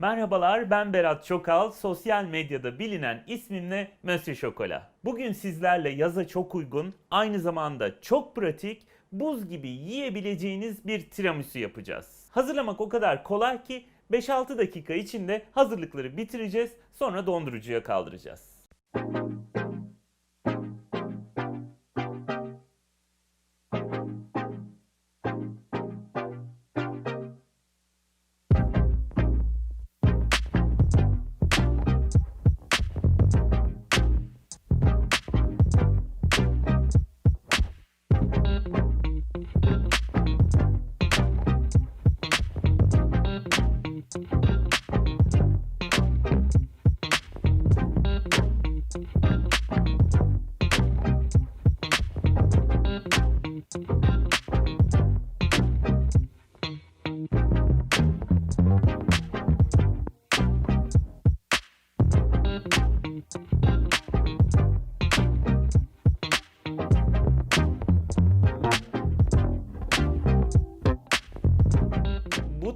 Merhabalar ben Berat Çokal, sosyal medyada bilinen ismimle Monsieur Chocolat. Bugün sizlerle yaza çok uygun, aynı zamanda çok pratik, buz gibi yiyebileceğiniz bir tiramisu yapacağız. Hazırlamak o kadar kolay ki 5-6 dakika içinde hazırlıkları bitireceğiz, sonra dondurucuya kaldıracağız.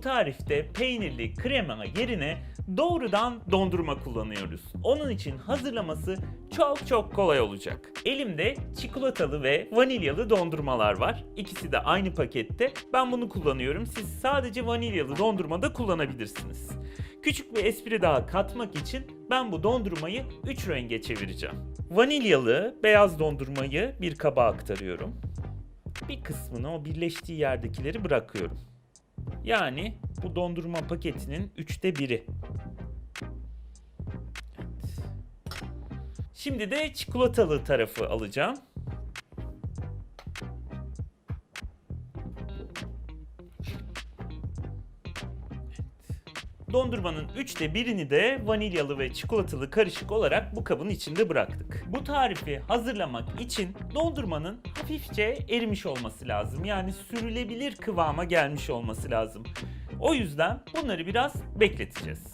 Tarifte peynirli krema yerine doğrudan dondurma kullanıyoruz. Onun için hazırlaması çok çok kolay olacak. Elimde çikolatalı ve vanilyalı dondurmalar var. İkisi de aynı pakette. Ben bunu kullanıyorum. Siz sadece vanilyalı dondurma da kullanabilirsiniz. Küçük bir espri daha katmak için ben bu dondurmayı 3 renge çevireceğim. Vanilyalı beyaz dondurmayı bir kaba aktarıyorum. Bir kısmını o birleştiği yerdekileri bırakıyorum. Yani bu dondurma paketinin üçte biri. Evet. Şimdi de çikolatalı tarafı alacağım. Dondurmanın üçte birini de vanilyalı ve çikolatalı karışık olarak bu kabın içinde bıraktık. Bu tarifi hazırlamak için dondurmanın hafifçe erimiş olması lazım. Yani sürülebilir kıvama gelmiş olması lazım. O yüzden bunları biraz bekleteceğiz.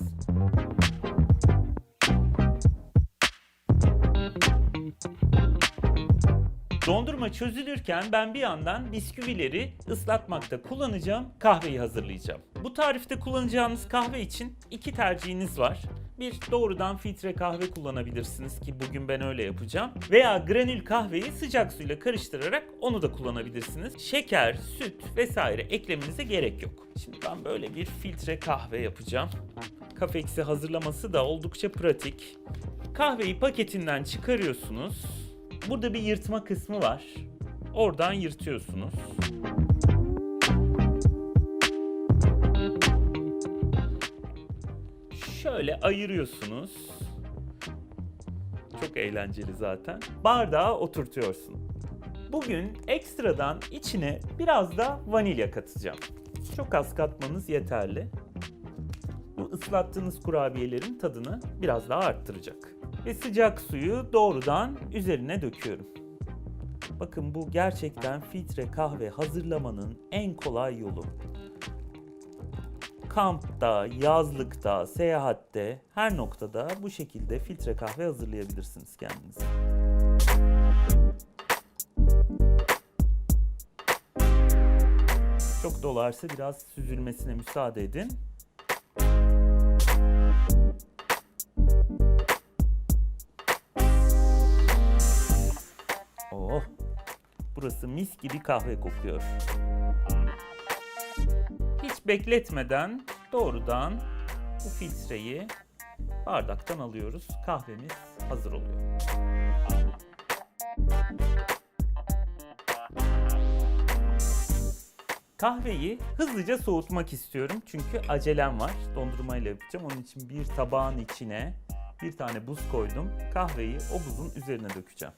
Dondurma çözülürken ben bir yandan bisküvileri ıslatmakta kullanacağım, kahveyi hazırlayacağım. Bu tarifte kullanacağınız kahve için iki tercihiniz var. Bir doğrudan filtre kahve kullanabilirsiniz ki bugün ben öyle yapacağım. Veya granül kahveyi sıcak suyla karıştırarak onu da kullanabilirsiniz. Şeker, süt vesaire eklemenize gerek yok. Şimdi ben böyle bir filtre kahve yapacağım. Kafeksi hazırlaması da oldukça pratik. Kahveyi paketinden çıkarıyorsunuz. Burada bir yırtma kısmı var. Oradan yırtıyorsunuz. Şöyle ayırıyorsunuz. Çok eğlenceli zaten. Bardağa oturtuyorsun. Bugün ekstradan içine biraz da vanilya katacağım. Çok az katmanız yeterli. Bu ıslattığınız kurabiyelerin tadını biraz daha arttıracak. Ve sıcak suyu doğrudan üzerine döküyorum. Bakın bu gerçekten filtre kahve hazırlamanın en kolay yolu. Kampta, yazlıkta, seyahatte, her noktada bu şekilde filtre kahve hazırlayabilirsiniz kendinize. Çok dolarsa biraz süzülmesine müsaade edin. Oh, burası mis gibi kahve kokuyor. Hiç bekletmeden doğrudan bu filtreyi bardaktan alıyoruz. Kahvemiz hazır oluyor. Kahveyi hızlıca soğutmak istiyorum çünkü acelem var. Dondurmayla yapacağım. Onun için bir tabağın içine bir tane buz koydum. Kahveyi o buzun üzerine dökeceğim.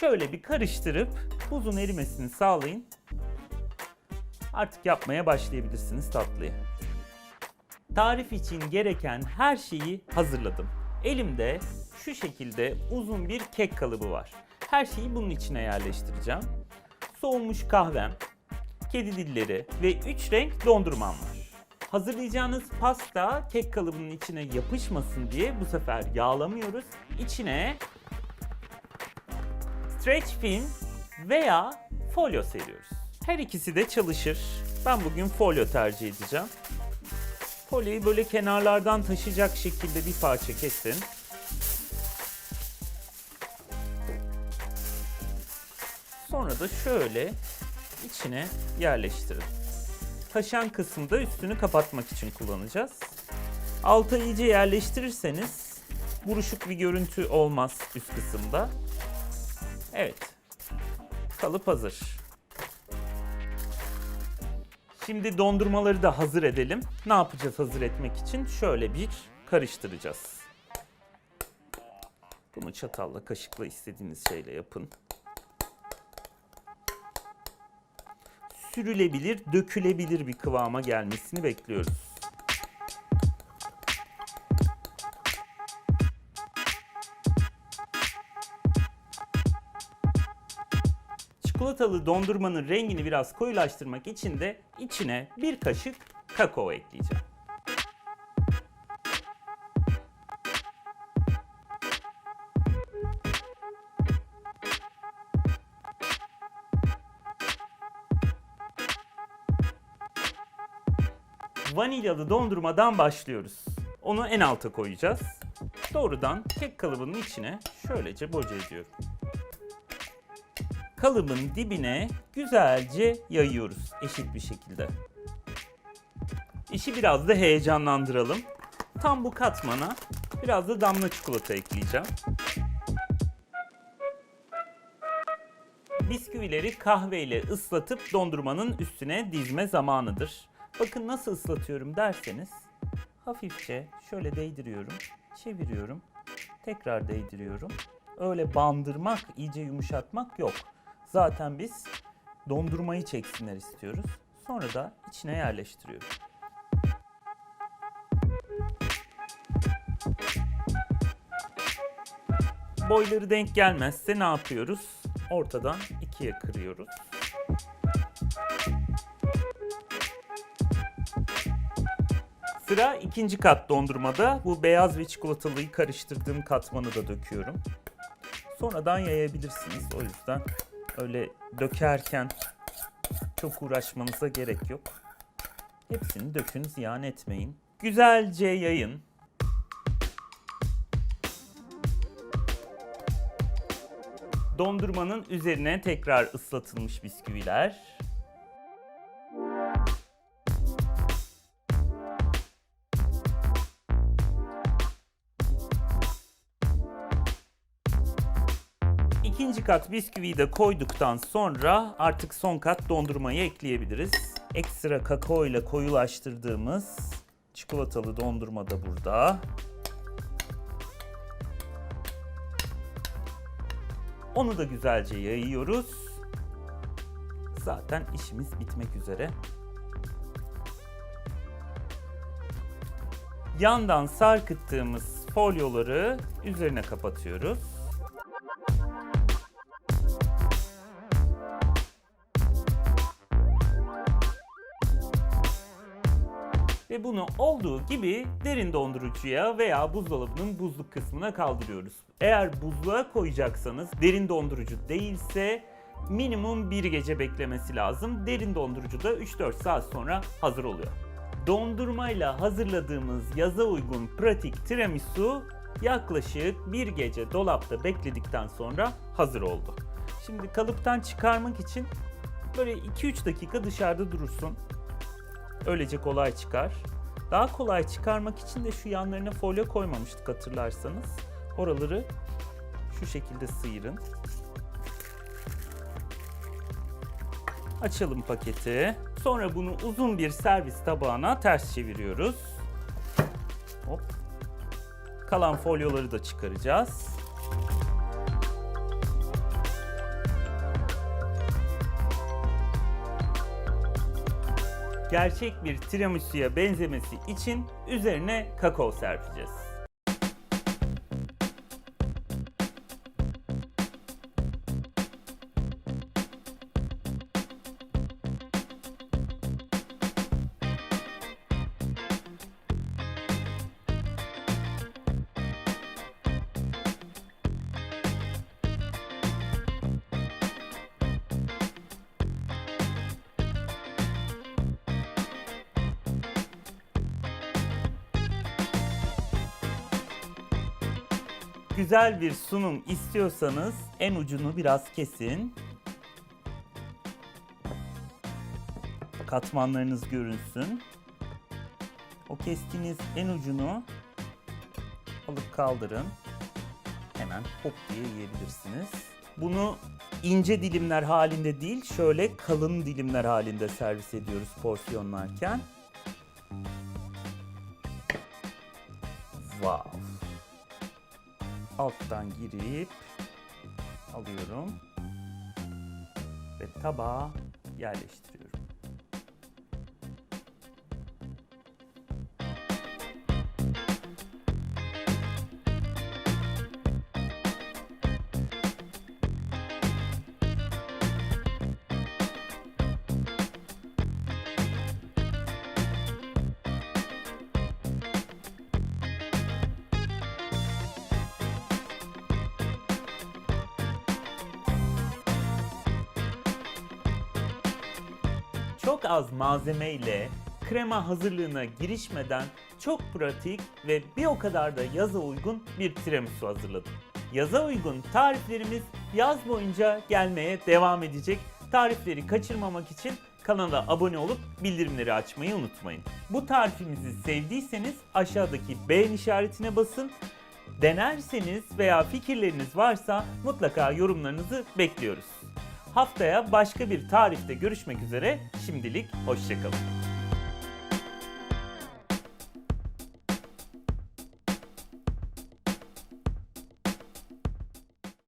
Şöyle bir karıştırıp buzun erimesini sağlayın. Artık yapmaya başlayabilirsiniz tatlıyı. Tarif için gereken her şeyi hazırladım. Elimde şu şekilde uzun bir kek kalıbı var. Her şeyi bunun içine yerleştireceğim. Soğumuş kahvem, kedi dilleri ve 3 renk dondurmam var. Hazırlayacağınız pasta kek kalıbının içine yapışmasın diye bu sefer yağlamıyoruz. İçine stretch film veya folyo seriyoruz. Her ikisi de çalışır. Ben bugün folyo tercih edeceğim. Folyoyu böyle kenarlardan taşıyacak şekilde bir parça kesin. Sonra da şöyle içine yerleştirin. Taşan kısımda üstünü kapatmak için kullanacağız. Alta iyice yerleştirirseniz buruşuk bir görüntü olmaz üst kısımda. Evet. Kalıp hazır. Şimdi dondurmaları da hazır edelim. Ne yapacağız hazır etmek için? Şöyle bir karıştıracağız. Bunu çatalla, kaşıkla istediğiniz şeyle yapın. Sürülebilir, dökülebilir bir kıvama gelmesini bekliyoruz. Çikolatalı dondurmanın rengini biraz koyulaştırmak için de içine bir kaşık kakao ekleyeceğim. Vanilyalı dondurmadan başlıyoruz. Onu en alta koyacağız. Doğrudan kek kalıbının içine şöylece boca ediyorum kalıbın dibine güzelce yayıyoruz eşit bir şekilde. İşi biraz da heyecanlandıralım. Tam bu katmana biraz da damla çikolata ekleyeceğim. Bisküvileri kahveyle ıslatıp dondurmanın üstüne dizme zamanıdır. Bakın nasıl ıslatıyorum derseniz hafifçe şöyle değdiriyorum, çeviriyorum, tekrar değdiriyorum. Öyle bandırmak, iyice yumuşatmak yok. Zaten biz dondurmayı çeksinler istiyoruz. Sonra da içine yerleştiriyoruz. Boyları denk gelmezse ne yapıyoruz? Ortadan ikiye kırıyoruz. Sıra ikinci kat dondurmada. Bu beyaz ve çikolatalıyı karıştırdığım katmanı da döküyorum. Sonradan yayabilirsiniz. O yüzden öyle dökerken çok uğraşmanıza gerek yok. Hepsini dökün, ziyan etmeyin. Güzelce yayın. Dondurmanın üzerine tekrar ıslatılmış bisküviler. İkinci kat bisküviyi de koyduktan sonra artık son kat dondurmayı ekleyebiliriz. Ekstra kakao ile koyulaştırdığımız çikolatalı dondurma da burada. Onu da güzelce yayıyoruz. Zaten işimiz bitmek üzere. Yandan sarkıttığımız folyoları üzerine kapatıyoruz. Ve bunu olduğu gibi derin dondurucuya veya buzdolabının buzluk kısmına kaldırıyoruz. Eğer buzluğa koyacaksanız derin dondurucu değilse minimum bir gece beklemesi lazım. Derin dondurucu da 3-4 saat sonra hazır oluyor. Dondurmayla hazırladığımız yaza uygun pratik tiramisu yaklaşık bir gece dolapta bekledikten sonra hazır oldu. Şimdi kalıptan çıkarmak için böyle 2-3 dakika dışarıda durursun. Öylece kolay çıkar. Daha kolay çıkarmak için de şu yanlarına folyo koymamıştık hatırlarsanız. Oraları şu şekilde sıyırın. Açalım paketi. Sonra bunu uzun bir servis tabağına ters çeviriyoruz. Hop. Kalan folyoları da çıkaracağız. Gerçek bir tiramisu'ya benzemesi için üzerine kakao serpeceğiz. Güzel bir sunum istiyorsanız en ucunu biraz kesin. Katmanlarınız görünsün. O kestiğiniz en ucunu alıp kaldırın. Hemen hop diye yiyebilirsiniz. Bunu ince dilimler halinde değil, şöyle kalın dilimler halinde servis ediyoruz porsiyonlarken. Wow. Alttan girip alıyorum ve tabağa yerleştiriyorum. Çok az malzeme ile krema hazırlığına girişmeden çok pratik ve bir o kadar da yaza uygun bir tiramisu hazırladım. Yaza uygun tariflerimiz yaz boyunca gelmeye devam edecek. Tarifleri kaçırmamak için kanala abone olup bildirimleri açmayı unutmayın. Bu tarifimizi sevdiyseniz aşağıdaki beğen işaretine basın. Denerseniz veya fikirleriniz varsa mutlaka yorumlarınızı bekliyoruz. Haftaya başka bir tarifte görüşmek üzere. Şimdilik hoşçakalın.